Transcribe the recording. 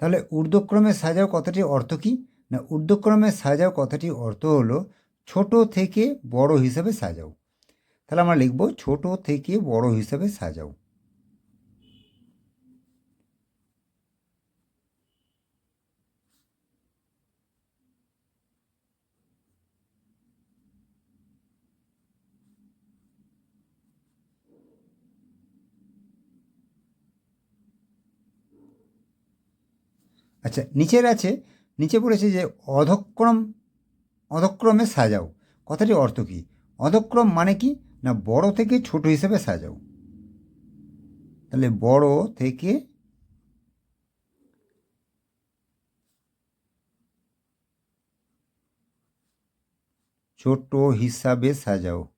তাহলে ঊর্ধ্বক্রমে সাজাও কথাটি অর্থ কী? না ঊর্ধ্বক্রমে সাজাও কথাটি অর্থ হলো ছোট থেকে বড় হিসাবে সাজাও। তাহলে আমরা লিখব ছোট থেকে বড় হিসাবে সাজাও। আচ্ছা নিচের আছে, নিচে বলেছে যে অধক্রম, অধক্রমে সাজাও। কথাটির অর্থ কী? অধক্রম মানে কি? না, বড় থেকে ছোট হিসেবে সাজাও। তাহলে বড় থেকে ছোট হিসাবে সাজাও।